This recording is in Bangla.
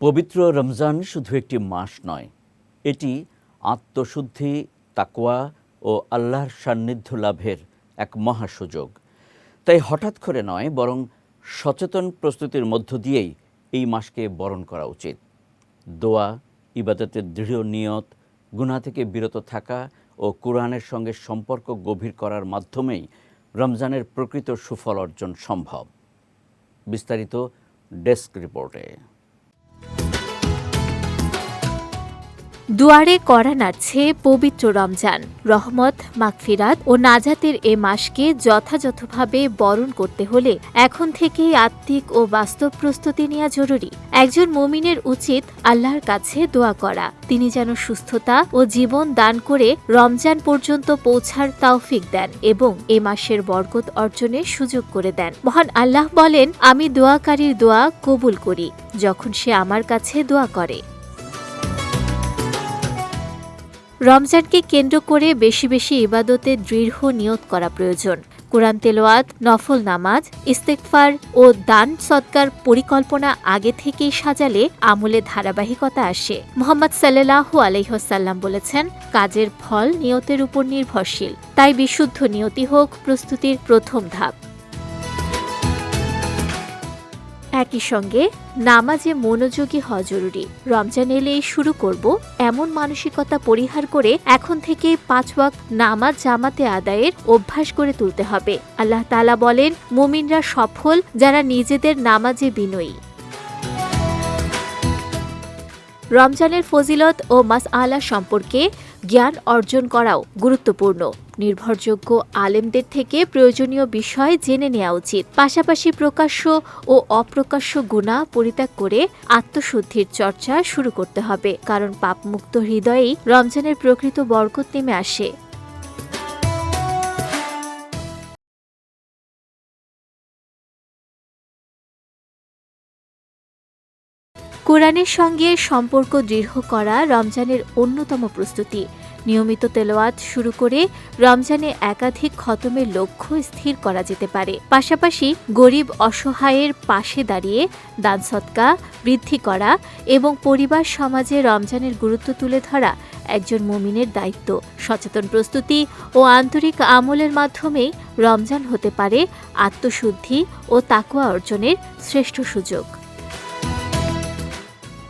পবিত্র রমজান শুধু একটি মাস নয়, এটি আত্মশুদ্ধি, তাকওয়া ও আল্লাহর সান্নিধ্য লাভের এক মহা সুযোগ তাই হঠাৎ করে নয়, বরং সচেতন প্রস্তুতির মধ্য দিয়েই এই মাসকে বরণ করা উচিত। দোয়া, ইবাদতের দৃঢ় নিয়ত, গুনাহ থেকে বিরত থাকা ও কোরআনের সঙ্গে সম্পর্ক গভীর করার মাধ্যমেই রমজানের প্রকৃত সুফল অর্জন সম্ভব। বিস্তারিত ডেস্ক রিপোর্টে। দুয়ারে করা নাড়ছে পবিত্র রমজান। রহমত, মাগফিরাত ও নাজাতের এ মাসকে যথাযথভাবে বরণ করতে হলে এখন থেকেই আত্মিক ও বাস্তব প্রস্তুতি নেওয়া জরুরি। একজন মুমিনের উচিত আল্লাহর কাছে দোয়া করা। তিনি যেন সুস্থতা ও জীবন দান করে রমজান পর্যন্ত পৌঁছার তাওফিক দেন এবং এ মাসের বরকত অর্জনের সুযোগ করে দেন। মহান আল্লাহ বলেন, আমি দোয়াকারীর দোয়া কবুল করি যখন সে আমার কাছে দোয়া করে। রমজানকে কেন্দ্র করে বেশি বেশি ইবাদতে দৃঢ় নিয়ত করা প্রয়োজন। কোরআন তেলোয়াত নফল নামাজ ইস্তেকফার ও দান সৎকার পরিকল্পনা আগে থেকেই সাজালে আমলে ধারাবাহিকতা আসে। মোহাম্মদ সাল্লাহু আলহ্লাম বলেছেন, কাজের ফল নিয়তের উপর নির্ভরশীল। তাই বিশুদ্ধ নিয়তি হোক প্রস্তুতির প্রথম ধাপ। একই সঙ্গে নামাজে মনোযোগী হওয়া জরুরি। রমজান এলেই শুরু করব এমন মানসিকতা পরিহার করে এখন থেকে পাঁচ ওয়াক্ত নামাজ জামাতে আদায়ের অভ্যাস করে তুলতে হবে। আল্লাহ তালা বলেন, মুমিনরা সফল যারা নিজেদের নামাজে বিনয়ী। রমজানের ফজিলত ও মাস আলা সম্পর্কে জ্ঞান অর্জন করাও গুরুত্বপূর্ণ। নির্ভরযোগ্য আলেমদের থেকে প্রয়োজনীয় বিষয় জেনে নেওয়া উচিত। পাশাপাশি প্রকাশ্য ও অপ্রকাশ্য গুণা পরিত্যাগ করে আত্মশুদ্ধির চর্চা শুরু করতে হবে। কারণ পাপমুক্ত হৃদয়েই রমজানের প্রকৃত বরকত নেমে আসে। কোরআনের সঙ্গে সম্পর্ক দৃঢ় করা রমজানের অন্যতম প্রস্তুতি। নিয়মিত তেলোয়াত শুরু করে রমজানে একাধিক খতমের লক্ষ্য স্থির করা যেতে পারে। পাশাপাশি গরিব অসহায়ের পাশে দাঁড়িয়ে দান সৎকা বৃদ্ধি করা এবং পরিবার সমাজে রমজানের গুরুত্ব তুলে ধরা একজন মুমিনের দায়িত্ব। সচেতন প্রস্তুতি ও আন্তরিক আমলের মাধ্যমেই রমজান হতে পারে আত্মশুদ্ধি ও তাকুয়া অর্জনের শ্রেষ্ঠ সুযোগ।